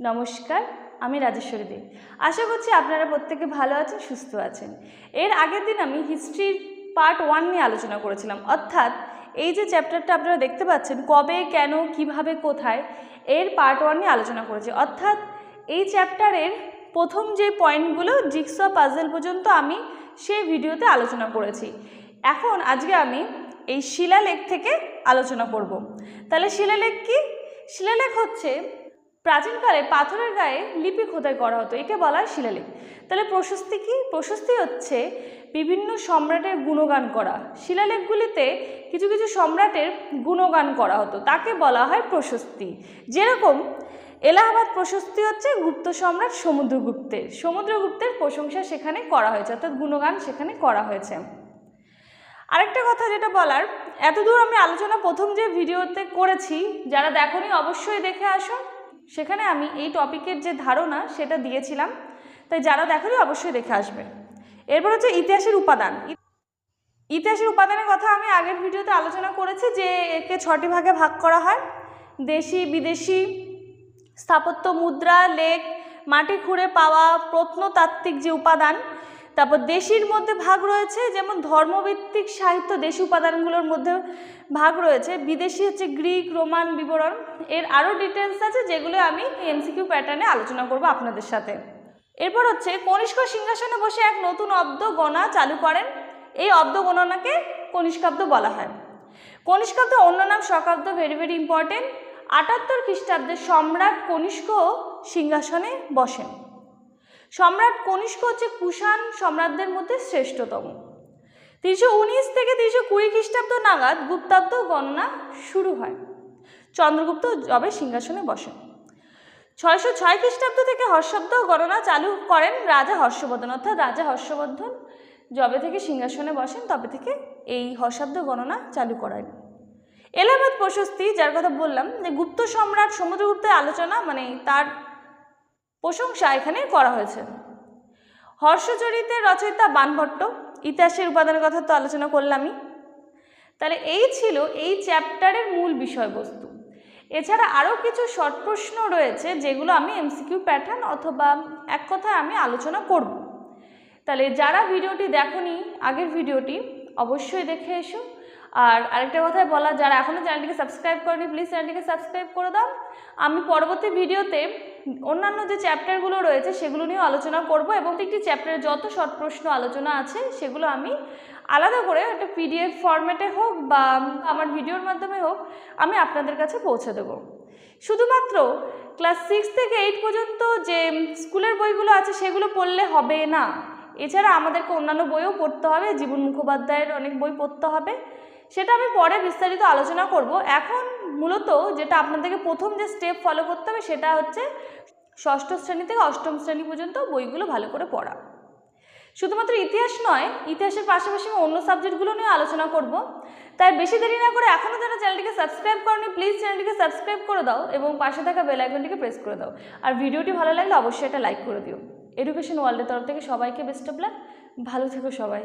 নমস্কার, আমি রাজেশ্বরী দে। আশা করছি আপনারা প্রত্যেকে ভালো আছেন, সুস্থ আছেন। এর আগের দিন আমি হিস্ট্রির পার্ট ওয়ান নিয়ে আলোচনা করেছিলাম। অর্থাৎ এই যে চ্যাপ্টারটা আপনারা দেখতে পাচ্ছেন, কবে, কেন, কীভাবে, কোথায়, এর পার্ট ওয়ান নিয়ে আলোচনা করেছি। অর্থাৎ এই চ্যাপ্টারের প্রথম যে পয়েন্টগুলো জিক্স পাজেল পর্যন্ত আমি সেই ভিডিওতে আলোচনা করেছি। এখন আজকে আমি এই শিলালেখ থেকে আলোচনা করব। তাহলে শিলালেখ কি? শিলালেখ হচ্ছে প্রাচীনকালে পাথরের গায়ে লিপি খোদাই করা হতো, একে বলা হয় শিলালেখ তাহলে প্রশস্তি কি? প্রশস্তি হচ্ছে বিভিন্ন সম্রাটের গুণগান করা। শিলালেখগুলিতে কিছু কিছু সম্রাটের গুণগান করা হতো, তাকে বলা হয় প্রশস্তি। যেরকম এলাহাবাদ প্রশস্তি হচ্ছে গুপ্ত সম্রাট সমুদ্রগুপ্তের। সমুদ্রগুপ্তের প্রশংসা সেখানে করা হয়েছে, অর্থাৎ গুণগান সেখানে করা হয়েছে। আরেকটা কথা যেটা বলার, এতদূর আমি আলোচনা প্রথম যে ভিডিওতে করেছি, যারা দেখনি অবশ্যই দেখে আসো। সেখানে আমি এই টপিকের যে ধারণা সেটা দিয়েছিলাম। তাই যারা দেখনি অবশ্যই দেখে আসবে। এরপর হচ্ছে ইতিহাসের উপাদান। ইতিহাসের উপাদানের কথা আমি আগের ভিডিওতে আলোচনা করেছি যে একে ছটি ভাগে ভাগ করা হয়। দেশি, বিদেশি, স্থাপত্য, মুদ্রা, লেক, মাটি খুঁড়ে পাওয়া প্রত্নতাত্ত্বিক যে উপাদান তারপর দেশির মধ্যে ভাগ রয়েছে, যেমন ধর্মভিত্তিক সাহিত্য, দেশি উপাদানগুলোর মধ্যে ভাগ রয়েছে। বিদেশি হচ্ছে গ্রিক, রোমান বিবরণ। এর আরও ডিটেলস আছে যেগুলো আমি এমসিকিউ প্যাটার্নে আলোচনা করব আপনাদের সাথে। এরপর হচ্ছে, কনিষ্ক সিংহাসনে বসে এক নতুন অব্দ গণা চালু করেন। এই অব্দ গণনাকে কনিষ্কাব্দ বলা হয়। কনিষ্কাব্দ অন্য নাম শকাব্দ ভেরি ভেরি ইম্পর্টেন্ট আটাত্তর খ্রিস্টাব্দে সম্রাট কনিষ্ক সিংহাসনে বসেন। সম্রাট কনিষ্ক হচ্ছে কুষাণ সম্রাটদের মধ্যে শ্রেষ্ঠতম। তিনশো উনিশ থেকে তিনশো কুড়ি খ্রিস্টাব্দ নাগাদ গুপ্তাব্দ গণনা শুরু হয়। চন্দ্রগুপ্ত যবে সিংহাসনে বসেন। ছয়শো ছয় খ্রিস্টাব্দ থেকে হর্ষাব্দ গণনা চালু করেন রাজা হর্ষবর্ধন, অর্থাৎ রাজা হর্ষবর্ধন যবে থেকে সিংহাসনে বসেন, তবে থেকে এই হর্ষাব্দ গণনা চালু করেন। এলাহাবাদ প্রশস্তি, যার কথা বললাম, যে গুপ্ত সম্রাট সমুদ্রগুপ্তের আলোচনা মানে তার প্রশংসা এখানে করা হয়েছে। হর্ষচরিতের রচয়িতা বানভট্ট, ইতিহাসের উপাদানের কথা তো আলোচনা করলামই। তাহলে এই ছিল এই চ্যাপ্টারের মূল বিষয়বস্তু। এছাড়া আরও কিছু শর্ট প্রশ্ন রয়েছে যেগুলো আমি এমসিকিউ প্যাটার্ন অথবা এক কথায় আমি আলোচনা করব। তাহলে যারা ভিডিওটি দেখনি, আগের ভিডিওটি অবশ্যই দেখে এসো। আর আরেকটা কথায় বলা, যারা এখনও চ্যানেলটিকে সাবস্ক্রাইব করেনি প্লিজ চ্যানেলটিকে সাবস্ক্রাইব করে দাও। আমি পরবর্তী ভিডিওতে অন্যান্য যে চ্যাপ্টারগুলো রয়েছে, সেগুলো নিয়েও আলোচনা করব এবং একটি চ্যাপ্টারের যত শর্ট প্রশ্ন আলোচনা আছে, সেগুলো আমি আলাদা করে একটা পিডিএফ ফরম্যাটে হোক বা আমার ভিডিওর মাধ্যমে হোক, আমি আপনাদের কাছে পৌঁছে দেব। শুধুমাত্র ক্লাস সিক্স থেকে এইট পর্যন্ত যে স্কুলের বইগুলো আছে, সেগুলো পড়লে হবে না। এছাড়া আমাদেরকে অন্যান্য বইও পড়তে হবে। জীবন মুখোপাধ্যায়ের অনেক বই পড়তে হবে। সেটা আমি পরে বিস্তারিত আলোচনা করব। এখন মূলত যেটা আপনাদেরকে প্রথম যে স্টেপ ফলো করতে হবে সেটা হচ্ছে ষষ্ঠ শ্রেণি থেকে অষ্টম শ্রেণি পর্যন্ত বইগুলো ভালো করে পড়া। শুধুমাত্র ইতিহাস নয়, ইতিহাসের পাশাপাশি আমি অন্য সাবজেক্টগুলো নিয়ে আলোচনা করব। তাই বেশি দেরি না করে এখনও যারা চ্যানেলটিকে সাবস্ক্রাইব করনি, প্লিজ চ্যানেলটিকে সাবস্ক্রাইব করে দাও এবং পাশে থাকা বেল আইকনটিকে প্রেস করে দাও। আর ভিডিওটি ভালো লাগলে অবশ্যই এটা লাইক করে দিও। এডুকেশন ওয়ার্ল্ডের তরফ থেকে সবাইকে বেস্ট অফ ভালো থেকো সবাই।